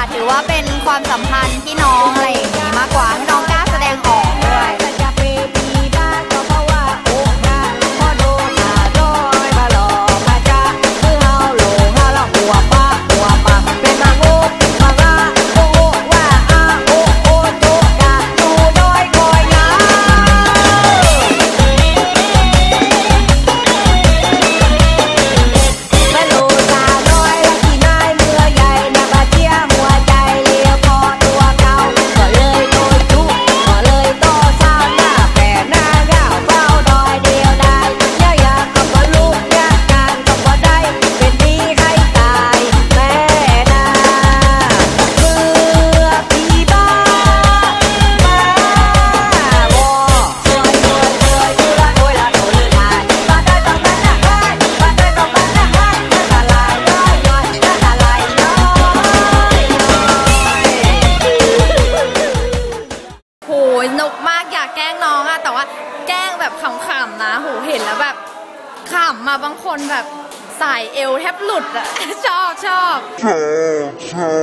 ค่ะ ถือว่าเป็นความสัมพันธ์พี่น้องอะไรอย่างนี้มากกว่า ยนุกมากอยากแกล้งน้องอะแต่ว่าแกล้งแบบขำๆนะโหเห็นแล้วแบบขำมาบางคนแบบใสาเอวแทบหลุดอะชอบชอบชอ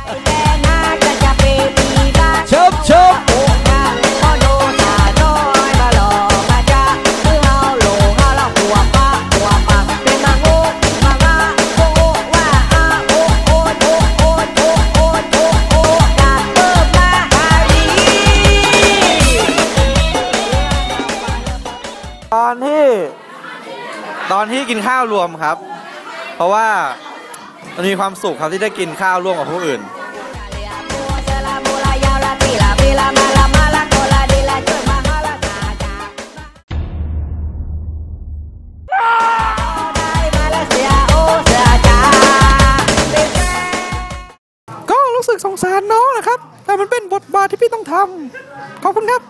บ ตอนที่กินข้าวรวมครับ เพราะว่ามันมีความสุขครับที่ได้กินข้าวร่วมกับผู้อื่น ก็รู้สึกสงสารน้องนะครับ แต่มันเป็นบทบาทที่พี่ต้องทำขอบคุณครับ